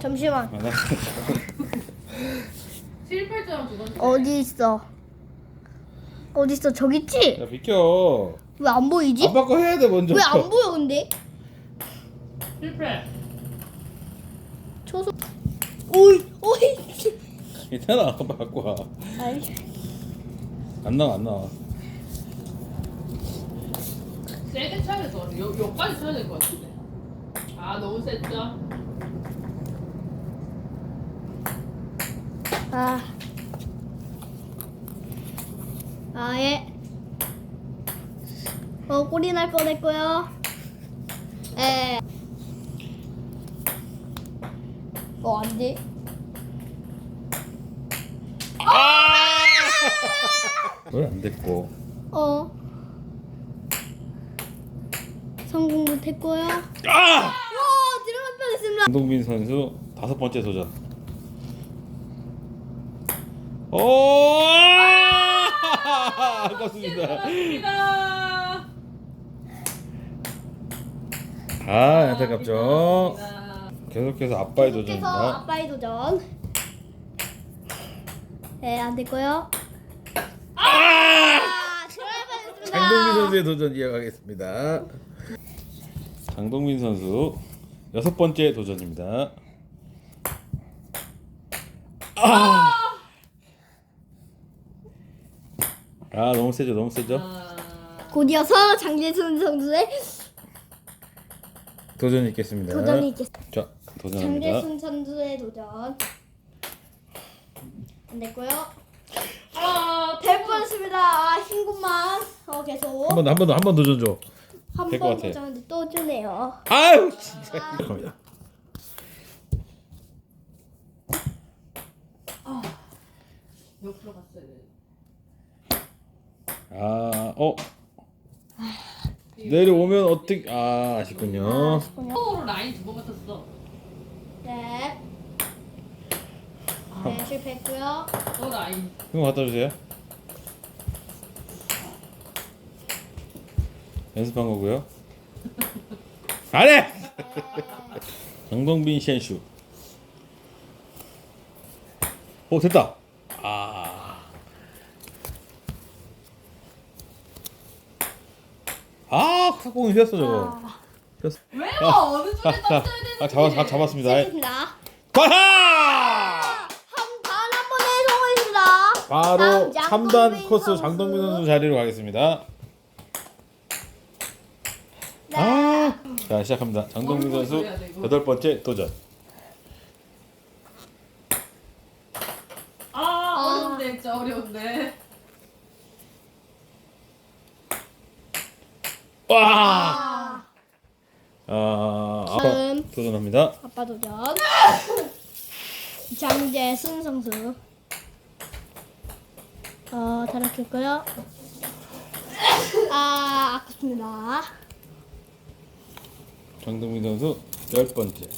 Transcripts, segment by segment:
잠시만. 아, 나 실패자랑 두 번째. 어디 있어? 어디 있어? 저기 있지? 야 비켜. 왜 안 보이지? 아빠 거 해야 돼 먼저. 왜 안 보여 근데? 실패. 초소. 오이 오이. 괜찮아 아빠 갖고 와. 아이. 안 나와 안 나와. 세게 쳐야 돼. 요 요까지 쳐야 될 것 같은데. 아 너무 셌죠? 아. 아, 예. 어, 꼬리 날 뻔했고요. 에. 어, 안 돼. 왜안 됐고? 어. 성공 못했고요. 와, 아! 들어갈 뻔했습니다. 강동민 선수 다섯 번째 도전. 오! 아깝습니다. 감사합니다. 아 안타깝죠. 계속해서 아빠의 계속해서 도전입니다. 아빠의 도전. 네, 안 됐고요. 아! 아. 장동민 선수의 도전 이어가겠습니다. 장동민 선수 여섯 번째 도전입니다. 아! 아 너무 세죠, 너무 세죠. 아, 곧 이어서 장재순 선수의 도전이 있겠습니다. 도전이 있겠습니다. 자, 도전합니다. 장재순 선수의 도전. 안 됐고요. 아, 될 뻔했습니다. 아, 흰 곳만 어, 계속 한 번, 한번 더, 한번더 도전. 한 될것 번 같아. 도전하는데 또 주네요. 아유, 진짜. 갑니다. 옆으로 갔어야 돼. 아, 어. 내려오면 어떻게? 아, 아쉽군요. 코어로 라인 두번 맞췄어. 네. 네, 실패했고요. 또 라인. 이거 갖다 주세요. 연습한 거고요. 안 해! 정동빈 셴슈. 오, 됐다. 아. 아, 카공이 됐어, 저거. 아, 됐어. 왜요? 어느 쪽에 자, 자, 떴어야 되는데. 아, 잡았, 다 잡았습니다. 번에 성공했습니다. 바로 다음 3단 장동민 코스 선수. 장동민 선수 자리로 가겠습니다. 네. 아, 자 시작합니다. 장동민 뭘 선수 해야 돼, 이거? 여덟 번째 도전. 아, 어려운데, 진짜 어려운데. 와, 아, 아, 아빠 다음. 도전합니다. 아빠 도전. 장재순 선수. 어, 다락했고요. 아, 아깝습니다. 장동민 선수 열 번째.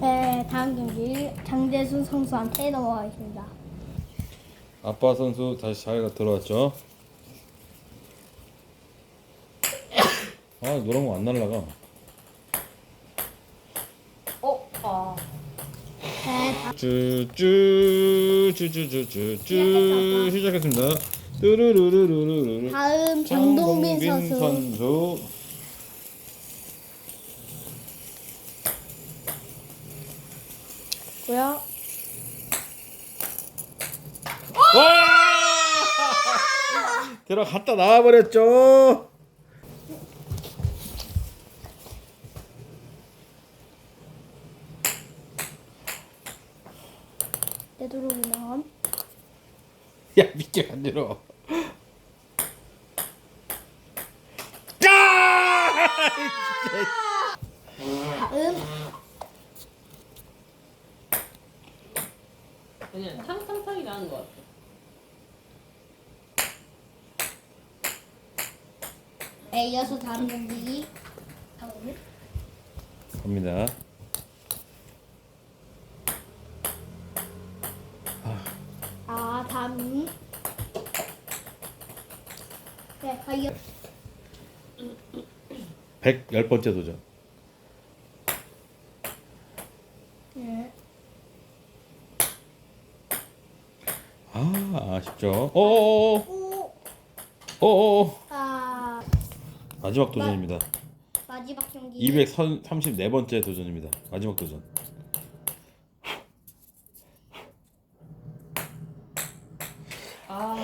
네, 다음 경기 장재순 선수한테 넘어가겠습니다. 아빠 선수 다시 자리가 들어왔죠. 아 노란 거 안 날라가. 어, 아. 네, 다- 쭈쭈 쭈쭈쭈쭈쭈 시작했습니다. 뚜루루루루루루. 다음 장동민 장동민 선수. 선수. 고요. 와! 들어갔다 나와버렸죠. 되도록이면 야 믿게 안 들어. 짜! 다음 그냥 탕탕탕이 나는 것 같아. 네, 이어서 다음 경기 다음 갑니다. 아 다음 네, 과연 110번째 도전. 네. 아, 아쉽죠. 어어어. 오. 어어어. 아 마지막 도전입니다. 마지막 경기. 234번째 도전입니다. 마지막 도전. 아.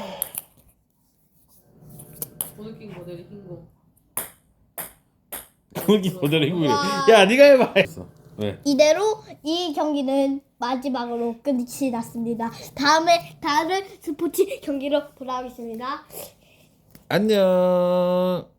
오늘 낀 거, 내일 낀 거. 거기 도전 행복이. 와. 야, 네가 해봐. 왜? 이대로 이 경기는 마지막으로 끝이 났습니다. 다음에 다른 스포츠 경기로 돌아오겠습니다. 안녕.